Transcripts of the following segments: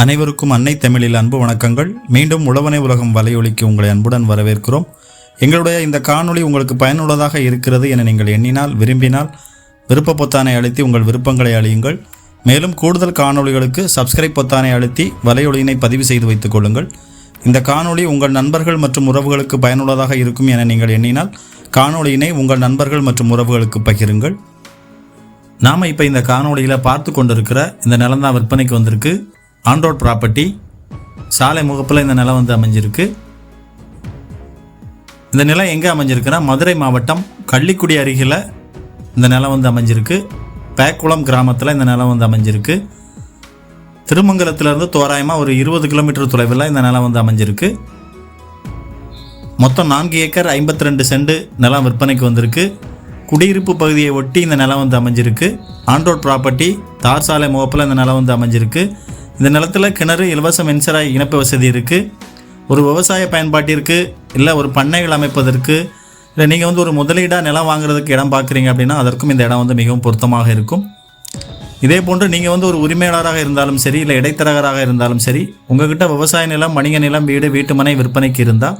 அனைவருக்கும் அன்னை தமிழில் அன்பு வணக்கங்கள். மீண்டும் உழவனை உலகம் வலையொலிக்கு உங்களை அன்புடன் வரவேற்கிறோம். எங்களுடைய இந்த காணொளி உங்களுக்கு பயனுள்ளதாக இருக்கிறது என நீங்கள் எண்ணினால் விரும்பினால் விருப்ப பொத்தானை அழுத்தி உங்கள் விருப்பங்களை அழியுங்கள். மேலும் கூடுதல் காணொளிகளுக்கு சப்ஸ்கிரைப் பொத்தானை அழுத்தி வலையொலியினை பதிவு செய்து வைத்துக் கொள்ளுங்கள். இந்த காணொளி உங்கள் நண்பர்கள் மற்றும் உறவுகளுக்கு பயனுள்ளதாக இருக்கும் என நீங்கள் எண்ணினால் காணொளியினை உங்கள் நண்பர்கள் மற்றும் உறவுகளுக்கு பகிருங்கள். நாம் இப்போ இந்த காணொளியில் பார்த்து கொண்டிருக்கிற இந்த நிலம் தான் விற்பனைக்கு வந்திருக்கு. ஆன் ரோட் ப்ராப்பர்ட்டி சாலை முகப்பில் இந்த நிலம் வந்து அமைஞ்சிருக்கு. இந்த நிலம் எங்கே அமைஞ்சிருக்குன்னா மதுரை மாவட்டம் கள்ளிக்குடி அருகில் இந்த நிலம் வந்து அமைஞ்சிருக்கு. பேக்குளம் கிராமத்தில் இந்த நிலம் வந்து அமைஞ்சிருக்கு. திருமங்கலத்திலேருந்து தோராயமாக ஒரு இருபது கிலோமீட்டர் தொலைவில் இந்த நிலம் வந்து அமைஞ்சிருக்கு. மொத்தம் நான்கு ஏக்கர் ஐம்பத்தி ரெண்டு சென்ட் நிலம் விற்பனைக்கு வந்திருக்கு. குடியிருப்பு பகுதியை ஒட்டி இந்த நிலம் வந்து அமைஞ்சிருக்கு. ஆன் ரோட் ப்ராப்பர்ட்டி தார் சாலை முகப்பில் இந்த நிலம் வந்து அமைஞ்சிருக்கு. இந்த நிலத்தில் கிணறு இலவச மின்சார இணைப்பு வசதி இருக்குது ஒரு விவசாய பயன்பாட்டிற்கு இல்லை ஒரு பண்ணைகள் அமைப்பதற்கு இல்லை நீங்கள் வந்து ஒரு முதலீடாக நிலம் வாங்குறதுக்கு இடம் பார்க்குறீங்க அப்படின்னா அதற்கும் இந்த இடம் வந்து மிகவும் பொருத்தமாக இருக்கும். இதே போன்று நீங்கள் வந்து ஒரு உரிமையாளராக இருந்தாலும் சரி இல்லை இடைத்தரகராக இருந்தாலும் சரி உங்ககிட்ட விவசாய நிலம் வணிக நிலம் வீடு வீட்டுமனை விற்பனைக்கு இருந்தால்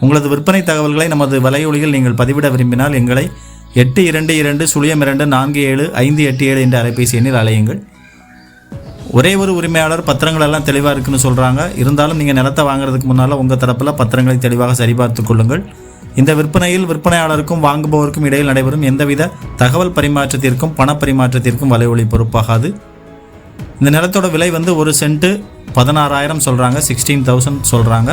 உங்களது விற்பனை தகவல்களை நமது வலையொலியில் நீங்கள் பதிவிட விரும்பினால் எங்களை எட்டு இரண்டு இரண்டு சுழியம் இரண்டு நான்கு ஏழு ஐந்து எட்டு ஏழு என்ற அலைபேசி எண்ணில் அலையுங்கள் ஒரே ஒரு உரிமையாளர் பத்திரங்கள் எல்லாம் தெளிவாக இருக்குன்னு சொல்கிறாங்க இருந்தாலும் நீங்கள் நிலத்தை வாங்குறதுக்கு முன்னால் உங்கள் தரப்பில் பத்திரங்களை தெளிவாக சரிபார்த்து கொள்ளுங்கள். இந்த விற்பனையில் விற்பனையாளருக்கும் வாங்குபவருக்கும் இடையில் நடைபெறும் எந்தவித தகவல் பரிமாற்றத்திற்கும் பண பரிமாற்றத்திற்கும் வலைவொலி பொறுப்பாகாது. இந்த நிலத்தோட விலை வந்து ஒரு சென்ட்டு பதினாறாயிரம் சொல்கிறாங்க சிக்ஸ்டீன் தௌசண்ட் சொல்கிறாங்க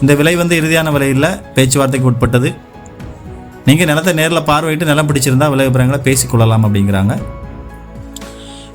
இந்த விலை வந்து இறுதியான விலையில் பேச்சுவார்த்தைக்கு உட்பட்டது. நீங்கள் நிலத்தை நேரில் பார்வையிட்டு நிலம் பிடிச்சிருந்தா விலை விவரங்களை பேசிக்கொள்ளலாம் அப்படிங்கிறாங்க.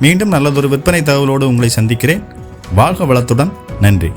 மீண்டும் நல்லதொரு விற்பனை தகவலோடு உங்களை சந்திக்கிறேன். வாழ்க வளத்துடன். நன்றி.